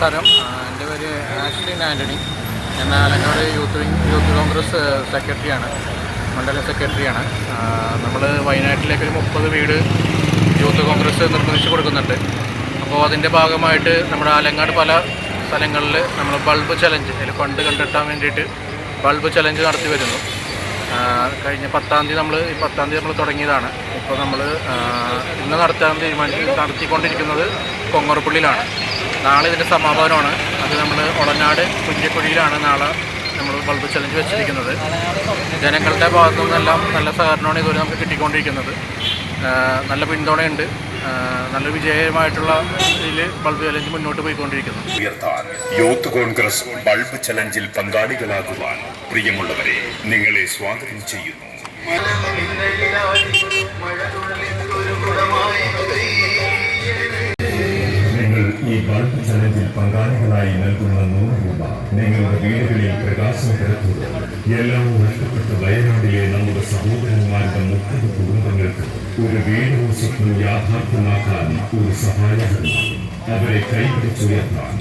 നമസ്കാരം. എന്റെ പേര് ആഷ്ലിൻ ആന്റണി. ഞാൻ Alangad youth wing youth Congress സെക്രട്ടറിയാണ് മണ്ഡലം സെക്രട്ടറിയാണ്. നമ്മൾ വയനാട്ടിലേക്ക് ഒരു മുപ്പത് വീട് യൂത്ത് കോൺഗ്രസ് നിർമ്മിച്ചു കൊടുക്കുന്നുണ്ട്. അപ്പോൾ അതിന്റെ ഭാഗമായിട്ട് നമ്മുടെ ആലങ്ങാട് പല സ്ഥലങ്ങളിൽ നമ്മൾ ബൾബ് ചലഞ്ച് അതിൽ ഫണ്ട് കണ്ടെത്താൻ വേണ്ടിയിട്ട് ബൾബ് ചലഞ്ച് നടത്തി വരുന്നു. കഴിഞ്ഞ പത്താം തീയതി നമ്മൾ ഈ പത്താം തീയതി നമ്മൾ തുടങ്ങിയതാണ്. ഇപ്പോൾ നമ്മൾ ഇന്ന് നടത്താൻ തീരുമാനിച്ച് നടത്തിക്കൊണ്ടിരിക്കുന്നത് കൊങ്ങറപ്പള്ളിയിലാണ് നാളെ ഇതിന്റെ സമാപനമാണ്. അത് നമ്മൾ ഒളനാട് കുഞ്ഞിക്കുഴിയിലാണ് നാളെ നമ്മൾ ബൾബ് ചലഞ്ച് വെച്ചിരിക്കുന്നത്. ജനങ്ങളുടെ ഭാഗത്തു നിന്നെല്ലാം നല്ല സഹകരണമാണ് ഇതുവരെ നമുക്ക് കിട്ടിക്കൊണ്ടിരിക്കുന്നത്. നല്ല പിന്തുണയുണ്ട്. നല്ല വിജയമായിട്ടുള്ള ഇതിൽ ബൾബ് ചലഞ്ച് മുന്നോട്ട് പോയിക്കൊണ്ടിരിക്കുന്നു. ഉയർത്താൻ യൂത്ത് കോൺഗ്രസ് ബൾബ് ചലഞ്ചിൽ പങ്കാളികളാകുവാൻ പ്രിയമുള്ളവരെ നിങ്ങളെ സ്വാഗതം ചെയ്യുന്നു. ഈ പങ്കാളികളായി നൽകുന്ന നൂറ് രൂപ നിങ്ങളുടെ വീടുകളിൽ പ്രകാശം പരത്തുക എല്ലാം നഷ്ടപ്പെട്ട വയനാട്ടിലെ നമ്മുടെ സഹോദരന്മാരുടെ മുപ്പത് കുടുംബങ്ങൾക്ക് ഒരു വീടും സ്വപ്നം യാഥാർത്ഥ്യമാക്കാൻ ഒരു സഹായകരമാണ്. അവരെ കൈപിടിച്ചുയർത്താൻ